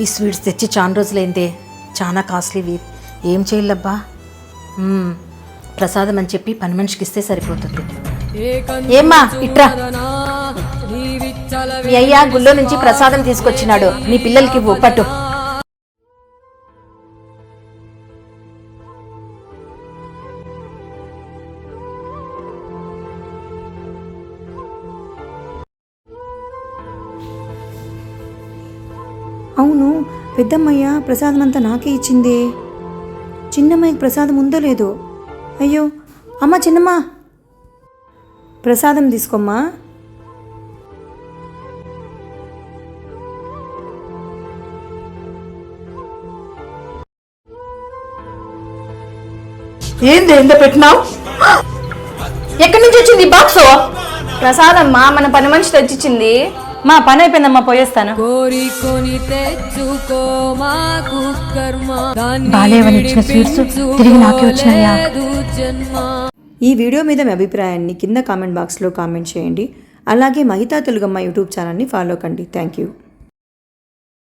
ఈ స్వీట్స్ తెచ్చి చాలా రోజులైందే? చాలా కాస్ట్లీవి ఏం చేయాలబ్బా? ప్రసాదం అని చెప్పి పని మనిషికి ఇస్తే సరిపోతుంది. ఏమ్మా ఇట్రా. మీ అయ్యా గుళ్ళో నుంచి ప్రసాదం తీసుకొచ్చినాడు. నీ పిల్లలకి ఇవ్వు, పట్టు. అవును పెద్దమ్మయ్య ప్రసాదం అంతా నాకే ఇచ్చింది. చిన్నమ్మయ్యకి ప్రసాదం ఉందో లేదో? అయ్యో అమ్మ చిన్నమ్మ! ప్రసాదం తీసుకోమ్మా. ఏంది ఎంత పెట్టినావు? ఎక్కడి నుంచి వచ్చింది బాక్స్ ప్రసాదం మా మన పని మనిషి తెచ్చిచ్చింది. మా పని అయిపోయిందమ్మా పోయేస్తాను. కోరికొని తెచ్చుకో మాకు కర్మ. దాన్ని బాలేవని ఇచ్చిన స్వీట్స్ తిరిగి నాకే వచ్చినాయా? విడిపించుకోలేదు జన్మ. ఈ వీడియో మీద మీ అభిప్రాయాన్ని కింద కామెంట్ బాక్స్లో కామెంట్ చేయండి. అలాగే మహితా తెలుగమ్మ యూట్యూబ్ ఛానల్ని ఫాలో కండి. Thank you.